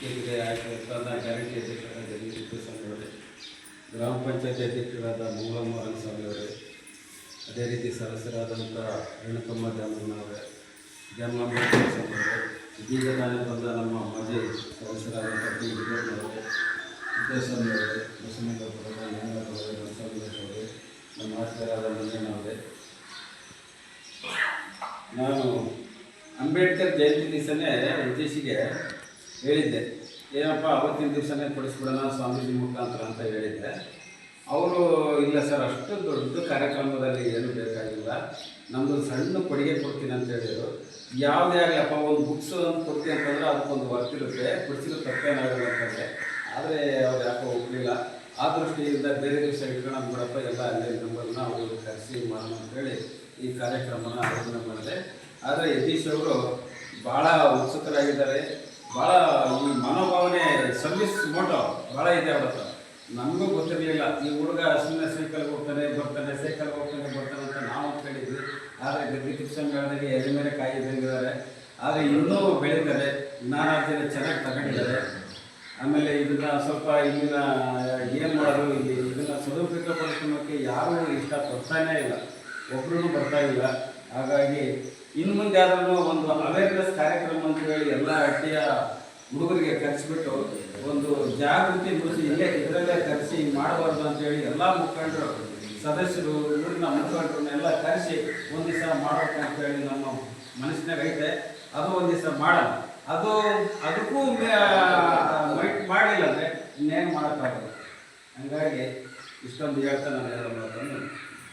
ಇದೆ ಆಯ್ತು ಗ್ಯಾರಂಟಿ ಅಧ್ಯಕ್ಷರಾದ ಜಗದೀಶ್ ಅವರೇ ಗ್ರಾಮ ಪಂಚಾಯತಿ ಅಧ್ಯಕ್ಷರಾದ ಮಂಗಳಮ್ಮ ಸ್ವಾಮಿ ಅವರೇ. ಅದೇ ರೀತಿ ಸದಸ್ಯರಾದಂಥ ರೇಣುಕಮ್ಮ ದ್ಯಾಮಣ್ಣವರೇ ದ್ಯಾಮಣ್ಣ ಸ್ವಾಮಿ ಅವರೇ, ಇದೀಗ ತಾನೇ ಬಂದ ನಮ್ಮ ಮಾಜಿ ಸದಸ್ಯರಾದಂಥ ಪಿ. ವಿಜಯಣ್ಣವರೇ ಸಿದ್ದೇಶ್ವರಿ ಅವರೇ ಬಸವಲಿಂಗಪುರದ ಲಿಂಗನವರೇ ನಮ್ಮ ಆಚಾರ್ಯರಾದ ಮಂಜಣ್ಣವರೇ ನಾನು ಅಂಬೇಡ್ಕರ್ ಜಯಂತಿ ದಿವಸನೇ ಯತೀಶಿಗೆ ಹೇಳಿದ್ದೆ, ಏನಪ್ಪ, ಅವತ್ತಿನ ದಿವಸನೇ ಕೊಡಿಸ್ಬಿಡೋಣ ಸ್ವಾಮೀಜಿ ಮುಖಾಂತರ ಅಂತ ಹೇಳಿದ್ದೆ. ಅವರು, ಇಲ್ಲ ಸರ್ ಅಷ್ಟು ದೊಡ್ಡ ಕಾರ್ಯಕ್ರಮದಲ್ಲಿ ಏನು ಬೇಕಾಗಿಲ್ಲ. ನಮ್ಮದು ಸಣ್ಣ ಕೊಡುಗೆ ಕೊಡ್ತೀನಿ ಅಂತ ಹೇಳಿದರು. ಯಾವುದೇ ಆಗಲಪ್ಪ ಒಂದು ಬುಕ್ಸ್ ಒಂದು ಕೊಡ್ತೀನಿ ಅಂತಂದರೆ ಅದಕ್ಕೊಂದು ವರ್ಕ್ ಇರುತ್ತೆ. ಕೊಡಿಸಿದ್ರೆ ತಪ್ಪೇನಾಗಲ್ಲ ಅಂತಂದರೆ ಆದರೆ ಅವ್ರು ಯಾಕೋ ಒಪ್ಪಲಿಲ್ಲ ಆ ದೃಷ್ಟಿಯಿಂದ ಬೇರೆ ದಿವಸ ಇಟ್ಕೊಳ್ಳೋಣ ಬಿಡಪ್ಪ, ಎಲ್ಲ ಅಲ್ಲೇ ನಂಬರ್ನ ಅವರು ಕರೆಸಿ ಮಾಡೋಣ ಅಂತೇಳಿ ಈ ಕಾರ್ಯಕ್ರಮನ ಆಯೋಜನೆ ಮಾಡಿದೆ. ಆದರೆ ಯತೀಶ್ ಅವರು ಭಾಳ ಉತ್ಸುಕರಾಗಿದ್ದಾರೆ. ಭಾಳ ಈ ಮನೋಭಾವನೆ ಸರ್ವಿಸ್ ಮೋಟೋ ಭಾಳ ಇದೆ ಅವ್ರ ಹತ್ರ. ನಮಗೂ ಗೊತ್ತಿರಲಿಲ್ಲ, ಈ ಹುಡುಗ ಸುಮ್ಮನೆ ಸೈಕಲ್ಗೆ ಹೋಗ್ತಾನೆ, ಬರ್ತಾನೆ ಸೈಕಲ್ಗೆ ಹೋಗ್ತಾನೆ, ಬರ್ತಾನೆ ಅಂತ ನಾವು ಕೇಳಿದ್ವಿ. ಆದರೆ ಗದ್ದೆ ಕೃಷ್ಣಗಳಿಗೆ ಎಲೆ ಮೇಲೆ ಕಾಯಿ ಇದ್ದಂಗಿದ್ದಾರೆ ಆದರೆ ಇನ್ನೂ ಬೆಳೀತಾರೆ ನಾನಾ ಜನ ಚೆನ್ನಾಗಿ ತಗೊಂಡಿದ್ದಾರೆ. ಆಮೇಲೆ ಇದನ್ನ ಸ್ವಲ್ಪ ಇಲ್ಲಿನ, ಏನು ಮಾಡೋದು, ಇಲ್ಲಿ ಇದನ್ನು ಪಡಿಸ್ಕೊಳ್ಳೋಕ್ಕೆ ಯಾರೂ ಇಷ್ಟಪಡ್ತಾನೇ ಇಲ್ಲ. ಒಬ್ಬರೂ ಬರ್ತಾ ಇಲ್ಲ. ಹಾಗಾಗಿ ಇನ್ನು ಮುಂದೆ ಆದ್ರೂ ಒಂದು ಅವೇರ್ನೆಸ್ ಕಾರ್ಯಕ್ರಮ ಅಂತ ಹೇಳಿ ಎಲ್ಲ ಹಟ್ಟಿಯ ಹುಡುಗರಿಗೆ ಕರೆಸಿಬಿಟ್ಟು ಒಂದು ಜಾಗೃತಿ ಮೂಡಿಸಿ, ಇಲ್ಲೇ ಇದರಲ್ಲೇ ಕರೆಸಿ ಮಾಡಬಾರ್ದು ಅಂತೇಳಿ ಎಲ್ಲ ಮುಖಂಡರು, ಸದಸ್ಯರು, ಊರಿನ ಮುಖಂಡರನ್ನೆಲ್ಲ ಕರೆಸಿ ಒಂದು ದಿವಸ ಅಂತೇಳಿ ನಮ್ಮ ಮನಸ್ಸಿನಾಗ ಐತೆ. ಅದು ಒಂದು ದಿವಸ ಮಾಡೋಣ ಅದು ಅದಕ್ಕೂ ವೈಟ್ ಮಾಡಿಲ್ಲ ಅಂದರೆ ಇನ್ನೇನು ಮಾಡೋಕ್ಕಾಗಲ್ಲ. ಹಂಗಾಗಿ ಇಷ್ಟೊಂದು ಹೇಳ್ತಾ ನಾನು ಹೇಳೋದನ್ನು